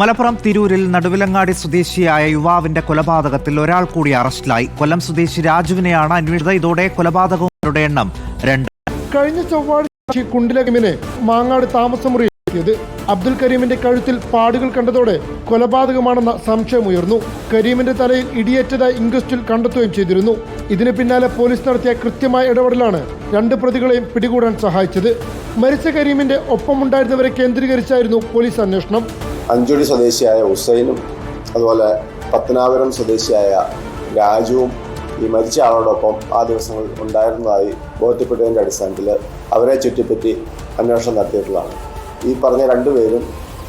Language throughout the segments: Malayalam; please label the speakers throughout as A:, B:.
A: മലപ്പുറം തിരൂരിൽ നടുവിലങ്ങാടി സ്വദേശിയായ യുവാവിന്റെ കൊലപാതകത്തിൽ ഒരാൾ കൂടി അറസ്റ്റിലായി. കൊല്ലം സ്വദേശി രാജുവിനെയാണ് അന്വേഷിത ഇതോടെ കൊലപാതകങ്ങളുടെ എണ്ണം രണ്ട്.
B: കഴിഞ്ഞ ചൊവ്വാഴ്ച കുണ്ടിലകമിനെ മാങ്ങാട് താമസമുറി എത്തിയത് അബ്ദുൽ കരീമിന്റെ കഴുത്തിൽ പാടുകൾ കണ്ടതോടെ കൊലപാതകമാണെന്ന സംശയമുയർന്നു കരീമിന്റെ തലയിൽ ഇടിയേറ്റതായി ഇൻക്വസ്റ്റിൽ കണ്ടെത്തുകയും ചെയ്തിരുന്നു. ഇതിന് പിന്നാലെ പോലീസ് നടത്തിയ കൃത്യമായ ഇടപെടലാണ് രണ്ട് പ്രതികളെയും പിടികൂടാൻ സഹായിച്ചത്. മരിച്ച കരീമിന്റെ ഒപ്പമുണ്ടായിരുന്നവരെ കേന്ദ്രീകരിച്ചായിരുന്നു പോലീസ് അന്വേഷണം.
C: അഞ്ചുടി സ്വദേശിയായ ഹുസൈനും അതുപോലെ പത്തനാപുരം സ്വദേശിയായ രാജുവും ഈ മരിച്ച ആളോടൊപ്പം ആ ദിവസങ്ങൾ ഉണ്ടായിരുന്നതായി ബോധ്യപ്പെട്ടതിന്റെ അടിസ്ഥാനത്തിൽ അവരെ ചുറ്റിപ്പറ്റി അന്വേഷണം നടത്തിയിട്ടുള്ളതാണ്. ഈ പറഞ്ഞ രണ്ടുപേരും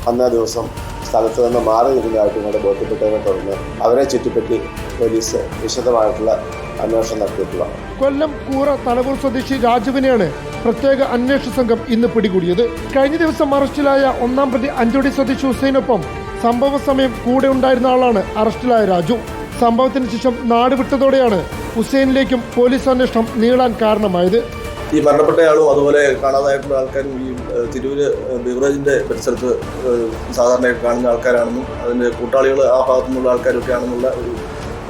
C: അന്നേ ദിവസം സ്ഥലത്ത് നിന്ന് മാറി നിൽക്കുന്നതായിട്ട് ഇങ്ങോട്ട് ബോധ്യപ്പെട്ടതിനെ തുടർന്ന് അവരെ ചുറ്റിപ്പറ്റി പോലീസ് വിശദമായിട്ടുള്ള അന്വേഷണം നടത്തിയിട്ടുള്ളതാണ്.
B: കൊല്ലം കൂറ തലവൂർ സ്വദേശി രാജുവിനെയാണ് പ്രത്യേക അന്വേഷണ സംഘം ഇന്ന് പിടികൂടിയത്. കഴിഞ്ഞ ദിവസം അറസ്റ്റിലായ ഒന്നാം പ്രതി അഞ്ചോടി സ്വദേശി ഹുസൈനൊപ്പം സംഭവ സമയം കൂടെ ഉണ്ടായിരുന്ന ആളാണ് അറസ്റ്റിലായ രാജു. സംഭവത്തിന് ശേഷം നാട് വിട്ടതോടെയാണ് ഹുസൈനിലേക്കും പോലീസ് അന്വേഷണം നീളാൻ കാരണമായത്.
D: ഈ മരണപ്പെട്ടയാളും അതുപോലെ കാണാതായിട്ടുള്ള ആൾക്കാരും ഈ തിരൂര് ബിവറേജിന്റെ പരിസരത്ത് സാധാരണയായിട്ട് സാധാരണയായി കാണുന്ന ആൾക്കാരാണെന്നും അതിന്റെ കൂട്ടാളികൾ ആ ഭാഗത്തു നിന്നുള്ള ആൾക്കാരൊക്കെ ആണെന്നുള്ള ഒരു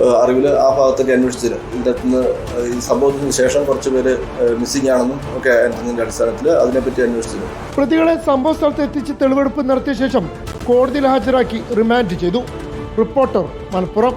D: അറിവിൽ ആ ഭാഗത്തൊക്കെ അന്വേഷിച്ചത് ഇതിന്റെ അകത്തുനിന്ന് ഈ സംഭവത്തിന് ശേഷം കുറച്ച് പേര് മിസ്സിംഗ് ആണെന്നും ഒക്കെ അറിഞ്ഞതിന്റെ അടിസ്ഥാനത്തിൽ അതിനെപ്പറ്റി അന്വേഷിച്ചത്
B: പ്രതികളെ സംഭവ സ്ഥലത്ത് എത്തിച്ച് തെളിവെടുപ്പ് നടത്തിയ ശേഷം കോടതിയിൽ ഹാജരാക്കി റിമാൻഡ് ചെയ്തു. റിപ്പോർട്ടർ മലപ്പുറം.